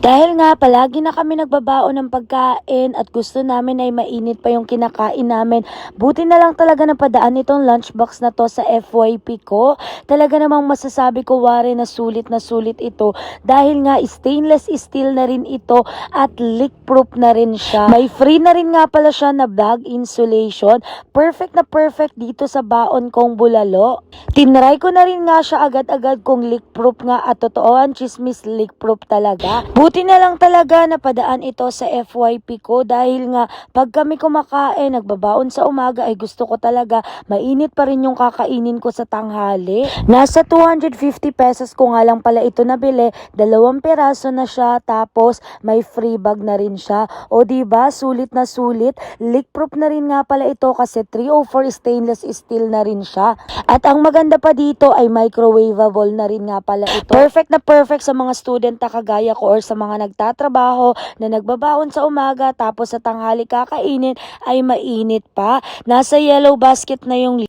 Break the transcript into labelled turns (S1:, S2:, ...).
S1: Dahil nga palagi na kami nagbabaon ng pagkain at gusto namin ay mainit pa yung kinakain namin. Buti na lang talaga napadaan itong lunchbox na to sa FYP ko. Talaga namang masasabi ko wari na sulit na sulit ito dahil nga stainless steel na rin ito at leak proof na rin siya. May free na rin nga pala siya na bag insulation. Perfect na perfect dito sa baon kong bulalo. Tinry ko na rin nga siya agad-agad kung leak proof nga at totoo ang chismis leak proof talaga. Buti na lang talaga napadaan ito sa FYP ko dahil nga pag kami kumakain, nagbabaon sa umaga ay gusto ko talaga mainit pa rin yung kakainin ko sa tanghali. Nasa 250 pesos ko nga lang pala ito nabili. Dalawang peraso na siya tapos may free bag na rin siya. O di ba sulit na sulit. Leak proof na rin nga pala ito kasi 304 stainless steel na rin siya. At ang maganda pa dito ay microwavable na rin nga pala ito. Perfect na perfect sa mga student kagaya ko or sa mga nagtatrabaho na nagbabaon sa umaga tapos sa tanghali kakainin ay mainit pa. Nasa yellow basket na yung